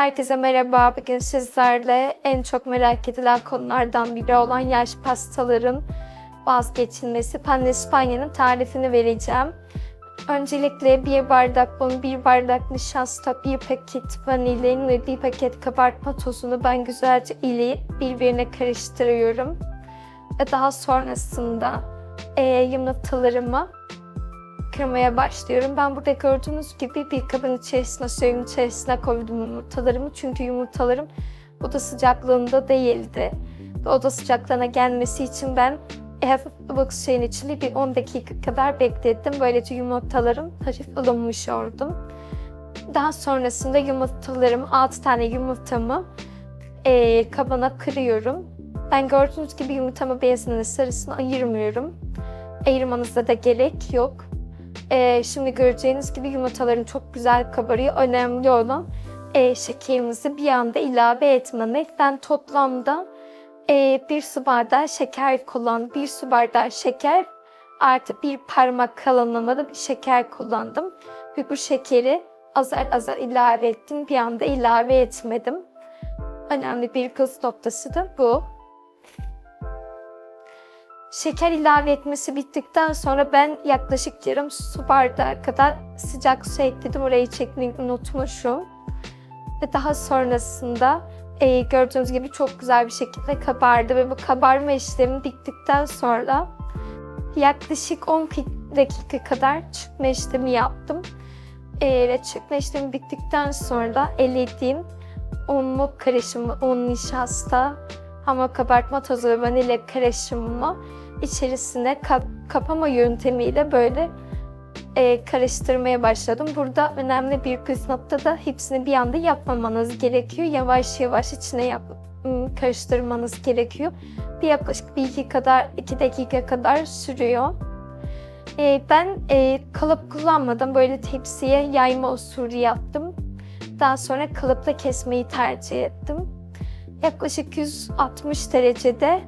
Herkese merhaba. Bugün sizlerle en çok merak edilen konulardan biri olan yaş pastaların vazgeçilmesi Pandispanya'nın tarifini vereceğim. Öncelikle bir bardak un, bir bardak nişasta, bir paket vanilin ve bir paket kabartma tozunu ben güzelce ile birbirine karıştırıyorum. Ve daha sonrasında e, yumurtalarımı kırmaya başlıyorum. Ben burada gördüğünüz gibi bir kabın içerisine, suyun içerisine koydum yumurtalarımı. Çünkü yumurtalarım oda sıcaklığında değildi. Oda sıcaklığına gelmesi için ben hafif ılık suyun içinde bir 10 dakika kadar beklettim. Böylece yumurtalarım hafif ılınmış oldum. Daha sonrasında yumurtalarımı, 6 tane yumurtamı e, kabana kırıyorum. Ben gördüğünüz gibi yumurtamı beyazını sarısını ayırmıyorum. Ayırmanıza da gerek yok. Ee, şimdi göreceğiniz gibi yumurtaların çok güzel kabarıyor. Önemli olan e, şekerimizi bir anda ilave etmemek. Ben toplamda e, bir su bardağı şeker kullandım. Bir su bardağı şeker artı bir parmak kalınlığında bir şeker kullandım. Ve bu şekeri azar azar ilave ettim. Bir anda ilave etmedim. Önemli bir kız noktası da bu. Şeker ilave etmesi bittikten sonra ben yaklaşık yarım su bardağı kadar sıcak su ekledim. Orayı çekmeyi unutmuşum. Ve daha sonrasında e, gördüğünüz gibi çok güzel bir şekilde kabardı. Ve bu kabarma işlemi bittikten sonra yaklaşık 10 dakika kadar çıkma işlemi yaptım. E, ve çıkma işlemi bittikten sonra elediğim unlu karışımı, un, nişasta, hamur kabartma tozu ve vanilya karışımımı içerisine kap kapama yöntemiyle böyle e, karıştırmaya başladım. Burada önemli bir püf nokta da hepsini bir anda yapmamanız gerekiyor. Yavaş yavaş içine yap karıştırmanız gerekiyor. Bir yaklaşık bir iki kadar iki dakika kadar sürüyor. E, ben e, kalıp kullanmadan böyle tepsiye yayma usulü yaptım. Daha sonra kalıpla kesmeyi tercih ettim. Yaklaşık 160 derecede.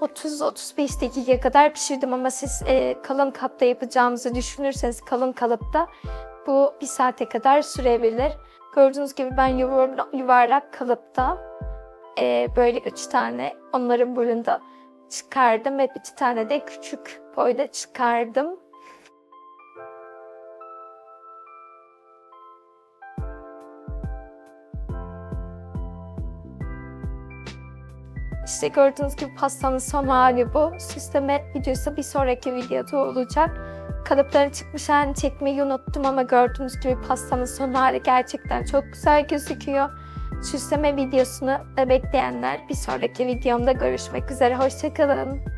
...30-35 dakika kadar pişirdim ama siz e, kalın kapta yapacağımızı düşünürseniz kalın kalıpta bu bir saate kadar sürebilir. Gördüğünüz gibi ben yuvar, yuvarlak kalıpta e, böyle üç tane onların burunda çıkardım ve iki tane de küçük boyda çıkardım. İşte gördüğünüz gibi pastanın son hali bu. Süsleme videosu bir sonraki videoda olacak. Kalıpların çıkmış halini çekmeyi unuttum ama gördüğünüz gibi pastanın son hali gerçekten çok güzel gözüküyor. Süsleme videosunu bekleyenler bir sonraki videomda görüşmek üzere. Hoşçakalın.